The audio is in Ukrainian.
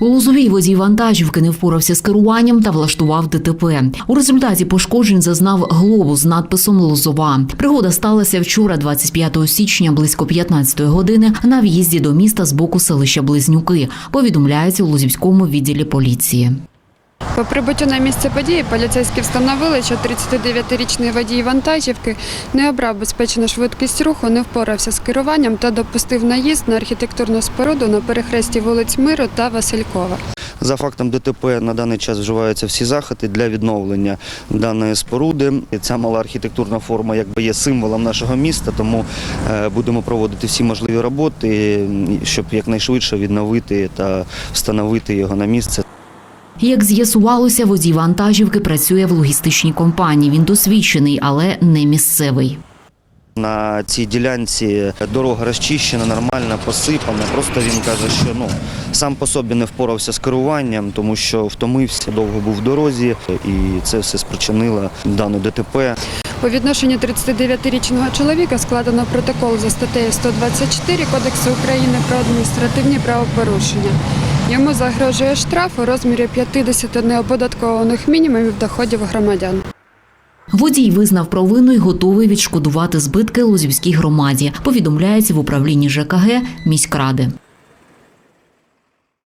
У Лозовій возій вантажівки не впорався з керуванням та влаштував ДТП. У результаті пошкоджень зазнав глобус з надписом Лозова. Пригода сталася вчора, 25 січня, близько 15 години, на в'їзді до міста з боку селища Близнюки. Повідомляється у Лозівському відділі поліції. По прибуттю на місце події поліцейські встановили, що 39-річний водій вантажівки не обрав безпечну швидкість руху, не впорався з керуванням та допустив наїзд на архітектурну споруду на перехресті вулиць Миру та Василькова. За фактом ДТП на даний час вживаються всі заходи для відновлення даної споруди. Ця мала архітектурна форма якби є символом нашого міста, тому е, будемо проводити всі можливі роботи, щоб якнайшвидше відновити та встановити його на місце. Як з'ясувалося, водій вантажівки працює в логістичній компанії. Він досвідчений, але не місцевий. На цій ділянці дорога розчищена, нормальна, посипана. Просто він каже, що ну сам по собі не впорався з керуванням, тому що втомився, довго був в дорозі, і це все спричинило дану ДТП. По відношенню 39-річного чоловіка складено протокол за статтею 124 Кодексу України про адміністративні правопорушення. Йому загрожує штраф у розмірі 50 неоподаткованих мінімумів доходів громадян. Водій визнав провину і готовий відшкодувати збитки Лозівській громаді. Повідомляється в управлінні ЖКГ міськради.